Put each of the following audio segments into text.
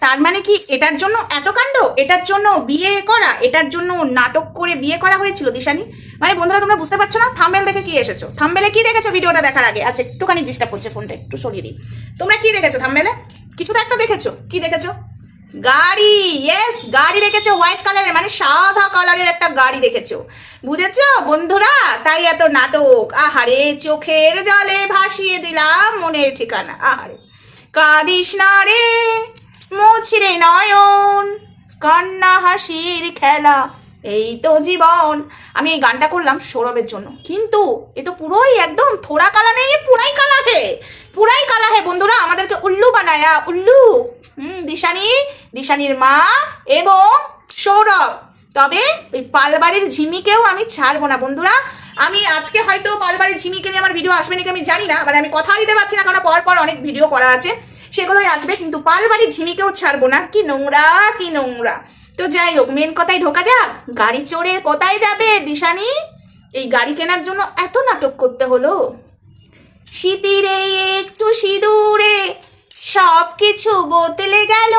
তার মানে কি এটার জন্য এত কাণ্ড? এটার জন্য বিয়ে করা, এটার জন্য নাটক করে বিয়ে করা হয়েছিল দিশানি? মানে বন্ধুরা, তোমরা বুঝতে পারছ না? থাম্বেল দেখে কি এসেছ? থাম্বেলে কি দেখেছ ভিডিওটা দেখার আগে? আচ্ছা একটুখানি ডিস্টার্ব করছে ফোনটা একটু সরিয়ে দিই। তোমরা কি দেখেছ থাম্বেলে কিছু তো একটা দেখেছ। কি দেখেছ? গাড়ি! ইয়েস গাড়ি দেখেছ হোয়াইট কালারের মানে সাদা কালারের একটা গাড়ি দেখেছ। বুঝেছ বন্ধুরা? তাই এত নাটক। আহারে, চোখের জলে ভাসিয়ে দিলাম মনের ঠিকানা। আহারে। কাঁদিস না রে। মুছিরে নয়ন, কান্না হাসির খেলা। এই তো জীবন। আমি এই গানটা করলাম সৌরভের জন্য। কিন্তু এ তো পুরোই একদম থোড়া কালা নেই পুরাই কালা হে। পুরাই কালা হে, বন্ধুরা, আমাদেরকে উল্লু বানায়া। উল্লু, হুম, দিশানি, দিশানির মা এবং সৌরভ। তবে ওই পালবাড়ির ঝিমিকেও আমি ছাড়বো না, বন্ধুরা। আমি আজকে হয়তো পালবাড়ির ঝিমিকে নিয়ে আমার ভিডিও আসবে নাকি আমি জানি না মানে আমি কথা দিতে পারছি না, কারণ পর পর অনেক ভিডিও করা আছে। সেগুলোই আসবে, কিন্তু পালবাড়ির ঝিমিকেও ছাড়বো না। কি নোংরা কি নোংরা। তো যাই হোক মেন কথায় ঢোকা যাক। গাড়ি চড়ে কোথায় যাবে, দিশানি? এই গাড়ি কেনার জন্য এত নাটক করতে হলো। শীতিরে একটু সিঁদুরে সব কিছু বদলে গেল।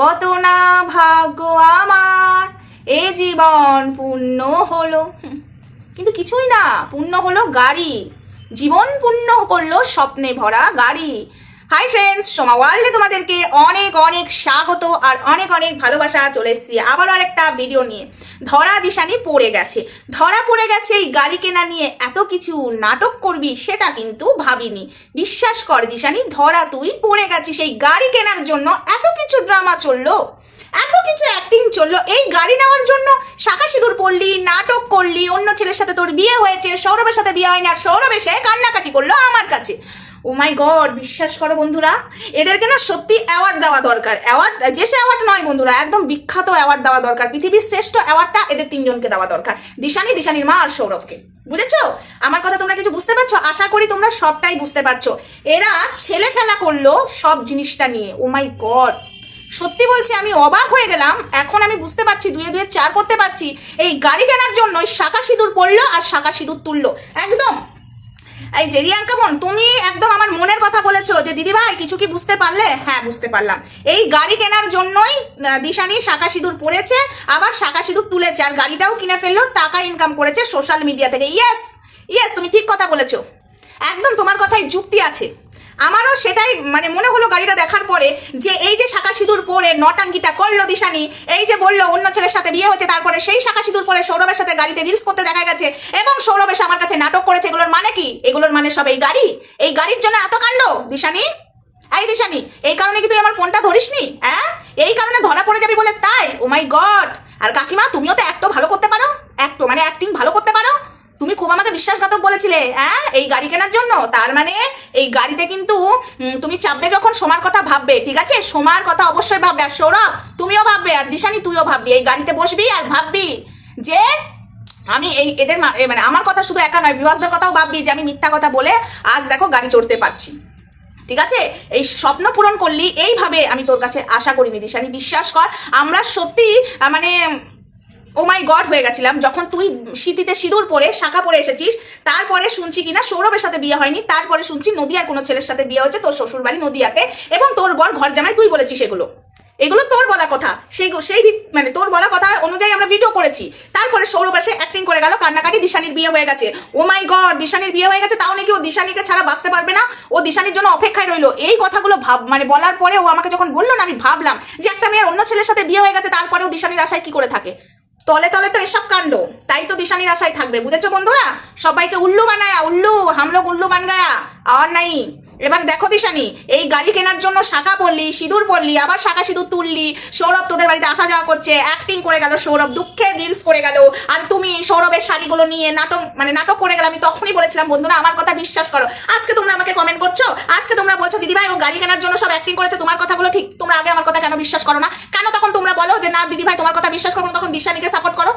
কত না ভাগ্য আমার, এ জীবন পূর্ণ হলো। কিন্তু কিছুই না, পূর্ণ হলো গাড়ি। জীবন পূর্ণ করল স্বপ্নে ভরা গাড়ি। হাই ফ্রেন্ডস সোমা ওয়ার্ল্ডে তোমাদেরকে অনেক অনেক স্বাগত আর অনেক অনেক ভালোবাসা চলে এসেছি। আবার আরেকটা ভিডিও নিয়ে। ধরা দিশানি পড়ে গেছে। ধরা পড়ে গেছে এই গাড়ি কেনা নিয়ে এত কিছু নাটক করবি সেটা কিন্তু ভাবিনি। বিশ্বাস কর দিশানি, ধরা তুই পড়ে গেছিস এই গাড়ি কেনার জন্য। এত কিছু ড্রামা চলল। এত কিছু অ্যাক্টিং চলল। এই গাড়ি নেওয়ার জন্য শাখা সিঁদুর পড়লি, নাটক করলি, অন্য ছেলের সাথে তোর বিয়ে হয়েছে, সৌরভের সাথে বিয়ে হয়নি আর সৌরভ এসে কান্নাকাটি করল আমার কাছে। ও মাই গড বিশ্বাস করো বন্ধুরা, এদেরকে না সত্যি অ্যাওয়ার্ড দেওয়া দরকার। অ্যাওয়ার্ড যে সে অ্যাওয়ার্ড নয় বন্ধুরা, একদম বিখ্যাত অ্যাওয়ার্ড দেওয়া দরকার। পৃথিবীর শ্রেষ্ঠ অ্যাওয়ার্ডটা এদের তিনজনকে দেওয়া দরকার। দিশানি, দিশানির মা আর সৌরভকে। বুঝেছ? আমার কথা তোমরা কিছু বুঝতে পারছ? আশা করি তোমরা সবটাই বুঝতে পারছ। এরা ছেলে খেলা করল সব জিনিসটা নিয়ে। ও মাই গড সত্যি বলছি, আমি অবাক হয়ে গেলাম। এখন আমি বুঝতে পারছি, দুয়ে দুয়ে চার করতে পারছি। এই গাড়ি কেনার জন্য শাখা সিঁদুর পড়ল আর শাখা সিঁদুর তুললো। একদম। এই যে রিয়াঙ্কা তুমি একদম আমার মনের কথা বলেছ যে দিদি ভাই কিছু কি বুঝতে পারলে? হ্যাঁ বুঝতে পারলাম। এই গাড়ি কেনার জন্যই দিশানি শাখা সিঁদুর পড়েছে, আবার শাখা সিঁদুর তুলেছে, আর গাড়িটাও কিনে ফেলল, টাকা ইনকাম করেছে সোশ্যাল মিডিয়া থেকে। ইয়েস ইয়েস তুমি ঠিক কথা বলেছ। একদম তোমার কথায় যুক্তি আছে। আমারও সেটাই মানে মনে হলো গাড়িটা দেখার পরে যে এই যে শাখা সিঁদুর পরে নটাঙ্গিটা করল দিশানি, এই যে বলল অন্য ছেলের সাথে বিয়ে হচ্ছে তারপরে সেই শাখা সিঁদুর পরে সৌরভের সাথে গাড়িতে রিলস করতে দেখা গেছে এবং সৌরভ এসে আমার কাছে নাটক করেছে, এগুলোর মানে কি? এগুলোর মানে সব এই গাড়ি? এই গাড়ির জন্য এত কাণ্ড? দিশানি? এই দিশানি, এই কারণে কি তুই আমার ফোনটা ধরিসনি? হ্যাঁ এই কারণে ধরা পড়ে যাবি বলে তাই? ও মাই গড আর কাকিমা, তুমিও তো একটু ভালো করতে পারো। একটু মানে অ্যাক্টিং ভালো করতে পারো। তুমি খুব আমাকে বিশ্বাসঘাতক বলেছিলে হ্যাঁ এই গাড়ি কেনার জন্য? তার মানে এই গাড়িতে কিন্তু তুমি চাপবে যখন সোমার কথা ভাববে, ঠিক আছে? সোমার কথা অবশ্যই ভাববে। আর সৌরভ, তুমিও ভাববে, আর দিশানি, তুইও ভাববি। এই গাড়িতে বসবি আর ভাববি যে আমি এই এদের মানে আমার কথা শুধু একা নয় ভিউয়ার্সদের কথাও ভাববি যে আমি মিথ্যা কথা বলে আজ দেখো গাড়ি চড়তে পারছি। ঠিক আছে? এই স্বপ্ন পূরণ করলি, এইভাবে আমি তোর কাছে আশা করিনি। দিশানি, বিশ্বাস কর, আমরা সত্যি মানে ও মাই গড হয়ে গেছিলাম। যখন তুই শীতিতে সিঁদুর পরে, শাখা পরে এসেছিস, তারপরে শুনছি কিনা, সৌরভের সাথে বিয়ে হয়নি, তারপরে শুনছি নদিয়ার কোনো ছেলের সাথে বিয়ে হয়েছে, তোর শ্বশুর বাড়ি নদিয়াতে, এবং তোর বর ঘর জামাই, তুই বলেছিস এগুলো। এগুলো তোর বলা কথা। সেই সেই মানে তোর বলা কথা অনুযায়ী আমরা ভিডিও করেছি। তারপরে সৌরভ এসে অ্যাক্টিং করে গেল, কান্নাকাটি দিশানির বিয়ে হয়ে গেছে। ও মাই গড দিশানির বিয়ে হয়ে গেছে, তাও নাকি ও দিশানিকে ছাড়া বাঁচতে পারবে না। ও দিশানির জন্য অপেক্ষায় রইল। এই কথাগুলো ভাব মানে বলার পরে ও আমাকে যখন বলল না, আমি ভাবলাম যে একটা মেয়ের অন্য ছেলের সাথে বিয়ে হয়ে গেছে তারপরেও দিশানির আশায় কি করে থাকে? তলে তলে তো এসব কাণ্ড। তাই তো দিশানির আশায় থাকবে। বুঝেছ বন্ধুরা? সবাইকে উল্লু বানায়া, উল্লু হামলো উল্লু বান গায়া আর নাই। এবার দেখো দিশানি এই গাড়ি কেনার জন্য শাখা পড়লি সিঁদুর পড়লি আবার শাখা সিঁদুর তুললি। সৌরভ তোদের বাড়িতে আসা যাওয়া করছে অ্যাক্টিং করে গেল সৌরভ দুঃখের রিলস করে গেল। আর তুমি সৌরভের শাড়িগুলো নিয়ে নাটক মানে নাটক করে গেল আমি তখনই বলেছিলাম বন্ধুরা আমার কথা বিশ্বাস করো। আজকে তোমরা আমাকে কমেন্ট করছ? আজকে তোমরা বলছো দিদিভাই ও গাড়ি কেনার জন্য সব অ্যাক্টিং করেছে তোমার কথাগুলো ঠিক তোমরা আগে আমার কথা কেন বিশ্বাস করো না? কেন তখন তোমরা বলো যে না দিদিভাই তোমার কথা বিশ্বাস করব না, তখন দিশানিকে সাপোর্ট করো?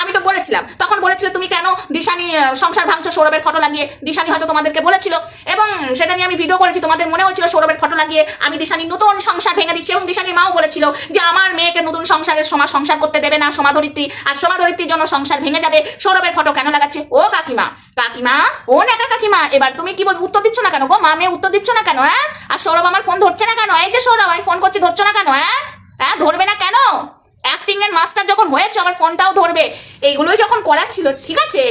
আমি তো বলেছিলাম। তখন বলেছিলে তুমি কেন দিশানি সংসার ভাঙছো সৌরভের ফটো লাগিয়ে? দিশানি হয়তো তোমাদেরকে বলেছিল। এবং সেটা নিয়ে আমি ভিডিও করেছি, তোমাদের মনে হচ্ছিল সৌরভের ফটো লাগিয়ে আমি দিশানি নতুন সংসার ভেঙে দিচ্ছি এবং দিশানির মাও বলেছিল যে আমার মেয়েকে নতুন সংসারের সময় সংসার করতে দেবে না সমাধরিত্রী আর সমাধরিত্রীর জন্য সংসার ভেঙে যাবে। সৌরভের ফটো কেন লাগাচ্ছে? ও কাকিমা কাকিমা, ও নেকা কাকিমা, এবার তুমি কি বল উত্তর দিচ্ছ না কেন গো? মা মেয়ে উত্তর দিচ্ছ না কেন হ্যাঁ আর সৌরভ আমার ফোন ধরছে না কেন? এই যে সৌরভ, আমি ফোন করছি, ধরছো না কেন হ্যাঁ হ্যাঁ ধরবে না কেন? অ্যাক্টিং এর মাস্টার যখন হয়েছে আমার ফোনটাও ধরবে। এইগুলোই যখন করার ছিল, ঠিক আছে?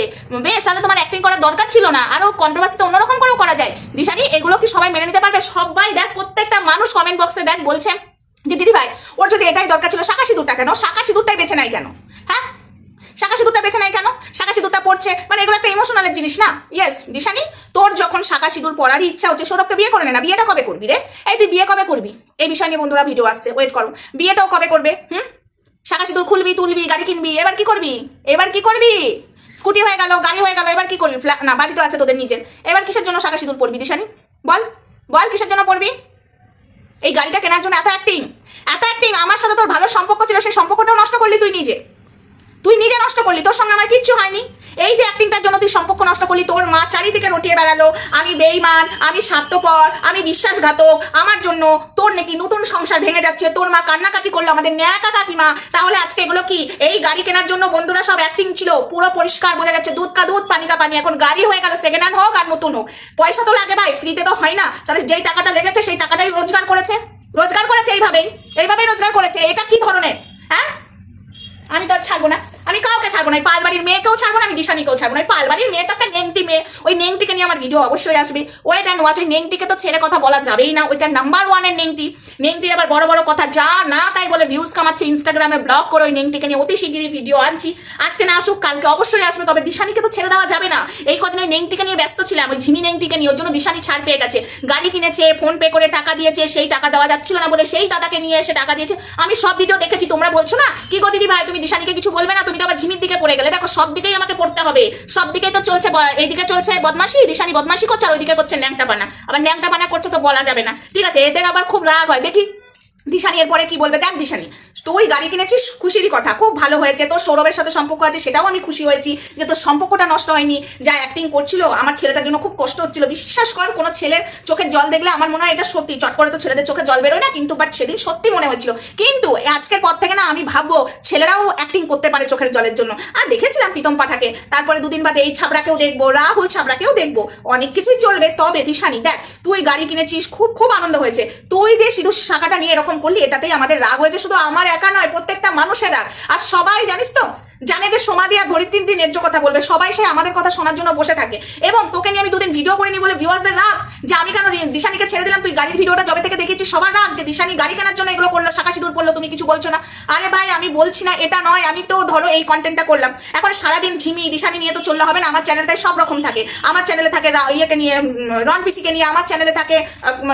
বেশ, তাহলে তোমার অ্যাক্টিং করার দরকার ছিল না। আরও কন্ট্রোভার্সি তো অন্যরকম করেও করা যায়। দিশানি এগুলো কি সবাই মেনে নিতে পারবে? সবাই দেখ, প্রত্যেকটা মানুষ কমেন্ট বক্সে দেখ, বলছে যে, দিদি ভাই, ওর যদি এটাই দরকার ছিল শাখা সিঁদুরটা কেন? শাখা সিঁদুরটাই বেছে নাই কেন? হ্যাঁ? শাখা সিঁদুরটা বেছে নাই কেন? শাখা সিঁদুরটা পড়ছে। মানে এগুলো একটা ইমোশনালের জিনিস না? ইয়েস দিশানি, তোর যখন শাখা সিঁদুর পড়ারই ইচ্ছা হচ্ছে, সৌরভকে বিয়ে করে না বিয়েটা কবে করবি রে? এই তুই বিয়ে কবে করবি? এই বিষয় নিয়ে বন্ধুরা ভিডিও আসছে। ওয়েট করো। বিয়েটাও কবে করবে? হুম? শাখা সিঁদুর খুলবি, তুলবি, গাড়ি কিনবি, এবার কি করবি? এবার কি করবি? স্কুটি হয়ে গেল, গাড়ি হয়ে গেল, এবার কি করবি? না, বাড়ি তো আছে তোদের নিজের। এবার কিসের জন্য শাখা সিঁদুর পড়বি দিশানি? বল বল কিসের জন্য পড়বি এই গাড়িটা কেনার জন্য এত অ্যাক্টিং এত অ্যাক্টিং আমার সাথে তোর ভালো সম্পর্ক ছিল, সেই সম্পর্কটাও নষ্ট করলি তুই নিজে। তুই নিজে নষ্ট করলি, তোর সঙ্গে আমার কিচ্ছু হয়নি। এই যে জন্য তুই সম্পর্ক নষ্ট করলি, তোর মা চারিদিকে রটিয়ে বেড়ালো। আমি বেইমান, আমি স্বার্থপর, আমি বিশ্বাসঘাতক। আমার জন্য তোর নাকি নতুন সংসার ভেঙে যাচ্ছে। তোর মা কান্নাকাটি করল আমাদের ন্যাকা কাকিমা। তাহলে আজকে এগুলো কি? এই গাড়ি কেনার জন্য বন্ধুরা সব অ্যাক্টিং ছিল। পুরো পরিষ্কার বোঝা যাচ্ছে। দুধ কা দুধ, পানি কা পানি। এখন গাড়ি হয়ে গেল সেকেন্ড হ্যান্ড হোক আর নতুন হোক। পয়সা তো লাগে ভাই ফ্রিতে তো হয় না। তাহলে যেই টাকাটা লেগেছে, সেই টাকাটাই রোজগার করেছে। রোজগার করেছে এইভাবেই। এইভাবেই রোজগার করেছে। এটা কি ধরনের? আমি তো ছাড়বো না। আমি কাউকে ছাড়বো না। পালবাড়ির মেয়েকেও ছাড়বো না, আমি দিশানিকেও ছাড়বো না। পালবাড়ির মেয়ে তো একটা নেংটি মেয়ে। ওই নেংটিকে নিয়ে আমার ভিডিও অবশ্যই আসবে। ওয়েট অ্যান্ড ওয়াচ ওই নেংটিকে তো ছেড়ে কথা বলা যাবেই না। ওইটা নাম্বার ওয়ানের নেংটি। নেংটি আবার বড় বড় কথা যা না তাই বলে ভিউজ কামাচ্ছে ইনস্টাগ্রামে ব্লগ করে ওই নেংটিকে নিয়ে অতি শিগগিরই ভিডিও আনছি। আজকে না আসুক, কালকে অবশ্যই আসবে, তবে দিশানিকে তো ছেড়ে দেওয়া যাবে না। এই কদিন ওই নেংটিকে নিয়ে ব্যস্ত ছিলাম, ওই ঝিমি নেংটিকে নিয়ে। ওর জন্য দিশানি ছাড় পেয়ে গেছে। গাড়ি কিনেছে ফোন পে করে টাকা দিয়েছে, সেই টাকা দেওয়া যাচ্ছিল না বলে সেই দাদাকে নিয়ে এসে টাকা দিয়েছে। আমি সব ভিডিও দেখেছি, তোমরা বলছো না? কি গো দিদি ভাই, তুমি দিশানিকে কিছু বলবে না, তুমি তো আবার ঝিমির দিকে পড়ে গেলে। দেখো, সব দিকেই আমাকে পড়তে হবে। সব দিকেই তো চলছে এইদিকে চলছে বদমাশি দিশানি বদমাশি করছে, আর ওইদিকে করছে ন্যাংটা বানা আবার ন্যাংটা বানা করছে তো বলা যাবে না। ঠিক আছে, এদের আবার খুব রাগ হয়। দেখি দিশানি, এরপরে কি বলবে? দেখ দিশানি, তুই গাড়ি কিনেছিস, খুশিরই কথা, খুব ভালো হয়েছে, তোর সৌরভের সাথে সম্পর্ক আছে, সেটাও আমি খুশি হয়েছি যে তোর সম্পর্কটা নষ্ট হয়নি, যা অ্যাক্টিং করছিল, আমার ছেলেটার জন্য খুব কষ্ট হচ্ছিল, বিশ্বাস কর, কোনো ছেলের চোখের জল দেখলে আমার মনে হয় এটা সত্যি, চট করে তো ছেলেদের চোখে জল বেরোয় না, কিন্তু বাট সেদিন সত্যি মনে হয়েছিল, কিন্তু আজকের পর থেকে না আমি ভাববো, ছেলেরাও অ্যাক্টিং করতে পারে চোখের জলের জন্য, আর দেখেছিলাম প্রীতম পাঠাকে, তারপরে দুদিন বাদে এই ছাবড়াকেও দেখব, রাহুল ছাবড়াকেও দেখব, অনেক কিছুই চলবে, তবে দিশানি, দেখ, তুই গাড়ি কিনেছিস, খুব খুব আনন্দ হয়েছে, তুই যে শুধু শাখাটা নিয়ে এরকম করলি এটাতেই আমাদের রাগ হয়েছে, শুধু আমার একা নয়, প্রত্যেকটা মানুষের। আর সবাই, জানিস তো জানে যে সমাধি আর ধরিত্রীর দিন ন্যায্য কথা বলবে। সবাই সে আমাদের কথা শোনার জন্য বসে থাকে। এবং তোকে নিয়ে আমি দুদিন ভিডিও করিনি বলে ভিউয়ার্সদের রাগ যে আমি কেন দিশানিকে ছেড়ে দিলাম? তুই গাড়ির ভিডিওটা যবে থেকে দেখেছিস? সবার রাগ যে দিশানি গাড়ি কেনার জন্য এগুলো করল শাখা সিঁদুর করল, তুমি কিছু বলছো না। আরে ভাই, আমি বলছি না, এটা নয়, আমি তো ধরো এই কন্টেন্টটা করলাম। এখন সারাদিন ঝিমি, দিশানি নিয়ে তো চললে হবে না, আমার চ্যানেলটাই সব রকম থাকে। আমার চ্যানেলে থাকে ইয়েকে নিয়ে রণপিসিকে নিয়ে, আমার চ্যানেলে থাকে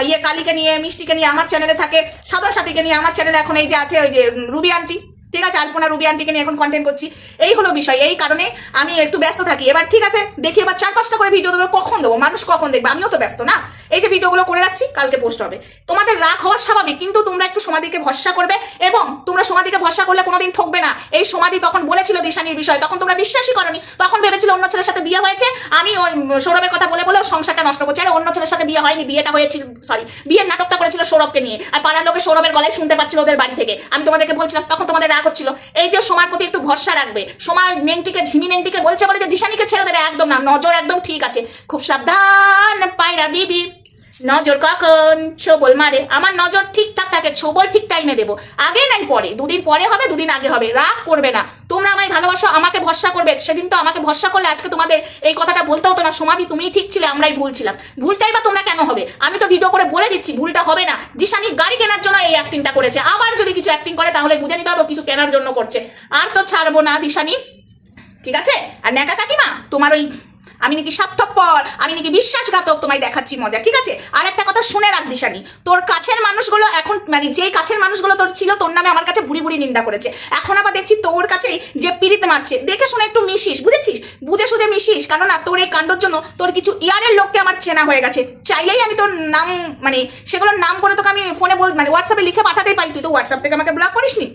ইয়ে কালীকে নিয়ে, মিষ্টিকে নিয়ে, আমার চ্যানেলে থাকে সাদর সাথীকে নিয়ে, আমার চ্যানেলে এখন এই যে আছে ওই যে রুবি আন্টি ঠিক আছে, আলপনা, রুবি আন্টিকে নিয়ে এখন কন্টেন্ট করছি। এই হলো বিষয়, এই কারণে আমি একটু ব্যস্ত থাকি। এবার ঠিক আছে, দেখি এবার চার পাঁচটা করে ভিডিও দেবো, কখন দেবো? মানুষ কখন দেখবে? আমিও তো ব্যস্ত না। এই যে ভিডিওগুলো করে রাখছি, কালকে পোস্ট হবে। তোমাদের রাগ হওয়া স্বাভাবিক, কিন্তু তোমরা একটু সমাধিকে ভরসা করবে এবং তোমরা সমাধিকে ভরসা করলে কোনোদিন ঠকবে না। এই সমাধি তখন বলেছিল দিশানির বিষয়, তখন তোমরা বিশ্বাসই করনি। তখন ভেবেছিল অন্য ছেলের সাথে বিয়ে হয়েছে, আমি ওই সৌরভের কথা বলে বলে সংসারটা নষ্ট করছি। আরে, অন্য ছেলের সাথে বিয়ে হয়নি, বিয়েটা হয়েছিল সরি বিয়ের নাটকটা করেছিল সৌরভকে নিয়ে। আর পাড়ার লোকে সৌরভের গলায় শুনতে পাচ্ছিল ওদের বাড়ি থেকে। আমি তোমাদেরকে বলছিলাম, তখন তোমাদের রাগ হচ্ছিল। এই যে সময় প্রতি একটু ভরসা রাখবে। সময় নেংটিকে, ঝিমি নেংটিকে বলছে বলে যে দিশানিকে ছেড়ে দেবে, একদম না, নজর একদম ঠিক আছে। খুব সাবধান, পায়রা বিবি নজর কখন? ছোবল মারে। আমার নজর ঠিকঠাক থাকে, ছোবল ঠিক টাইমে দেবো। আগে নাই পরে। দুদিন পরে হবে, দুদিন আগে হবে। রাগ করবে না। তোমরা আমায় ভালোবাসো, আমাকে ভরসা করবে। সেদিন তো আমাকে ভরসা করলে আজকে তোমাদের এই কথাটা বলতে হতো না। সমাধি তুমি ঠিক ছিলে, আমরাই ভুল ছিলাম। ভুলটাই বা তোমরা কেন হবে? আমি তো ভিডিও করে বলে দিচ্ছি, ভুলটা হবে না। দিশানি গাড়ি কেনার জন্য এই অ্যাক্টিংটা করেছে। আবার যদি কিছু অ্যাক্টিং করে, তাহলে বুঝে নিতে হবে কিছু কেনার জন্য করছে। আর তো ছাড়বো না, দিশানি। ঠিক আছে? আর ন্যাকা কাকিমা, তোমার ওই আমি নাকি স্বার্থপর, আমি নাকি বিশ্বাসঘাতক, তোমায় দেখাচ্ছি মজা, ঠিক আছে? আর একটা কথা শুনে রাখ, দিশানি, তোর কাছের মানুষগুলো এখন মানে যেই কাছের মানুষগুলো তোর ছিল, তোর নামে আমার কাছে বুড়ি বুড়ি নিন্দা করেছে। এখন আবার দেখছি তোর কাছেই যে পিড়িতে মারছে। দেখে শুনে একটু মিশিস, বুঝেছিস? বুঝে সুঝে মিশিস, কেননা তোর এই কাণ্ডর জন্য তোর কিছু ইয়ারের লোককে আমার চেনা হয়ে গেছে। চাইলেই আমি তোর নাম মানে সেগুলোর নাম করে তোকে আমি ফোনে বল মানে হোয়াটসঅ্যাপে লিখে পাঠাতেই পারি, তুই তো হোয়াটসঅ্যাপ থেকে আমাকে ব্লক করিসনি?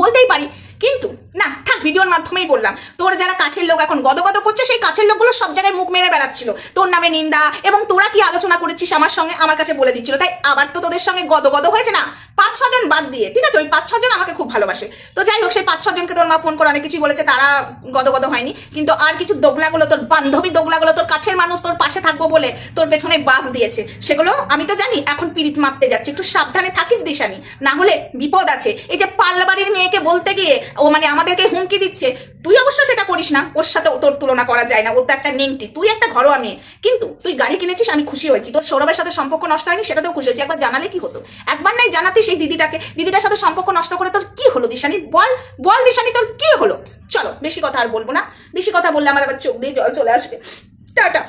বলতেই পারি। কিন্তু, না, থাক, ভিডিওর মাধ্যমেই বললাম। তোর যারা কাছের লোক এখন গদগদ করছে, সেই কাছের লোকগুলো সব জায়গায় মুখ মেরে বেড়াচ্ছিল। তোর নামে নিন্দা এবং তোরা কি আলোচনা করেছিস আমার সঙ্গে, আমার কাছে বলে দিচ্ছিল। তাই আবার তো তোদের সঙ্গে গদগদ হয়েছে না? পাঁচ ছজন বাদ দিয়ে, ঠিক আছে? ওই পাঁচ ছজন আমাকে খুব ভালোবাসে। তো যাই হোক, সেই পাঁচ ছজনকে তোর মা ফোন করে অনেক কিছুই বলেছে, তারা গদগদ হয়নি। কিন্তু আর কিছু দোগলাগুলো তোর, বান্ধবী দোগলাগুলো তোর, কাছের মানুষ তোর পাশে থাকব বলে তোর পেছনে বাস দিয়েছে। সেগুলো আমি তো জানি, এখন পিরিত মারতে যাচ্ছে। একটু সাবধানে থাকিস দিশানি। না হলে বিপদ আছে। এই যে পাল্লাবাড়ির মেয়েকে বলতে গিয়ে ও মানে আমাদেরকে হুমকি দিচ্ছে। তুই অবশ্য সেটা করিস না। ওর সাথে তোর তুলনা করা যায় না। ওর তো একটা নেংটি। তুই একটা ঘরোয়া মেয়ে। কিন্তু তুই গাড়ি কিনেছিস, আমি খুশি হয়েছি। তোর সৌরভের সাথে সম্পর্ক নষ্ট হয়নি, সেটাতেও খুশি হয়েছি। একবার জানালে কি হতো? একবার নাই, জানাতে সেই দিদিটাকে। দিদিটার সাথে সম্পর্ক নষ্ট করে তোর কি হলো দিশানি? বল বল দিশানি, তোর কি হলো? চলো, বেশি কথা আর বলব না। বেশি কথা বললে আমার আবার চোখ দিয়ে জল চলে আসবে। টাটা।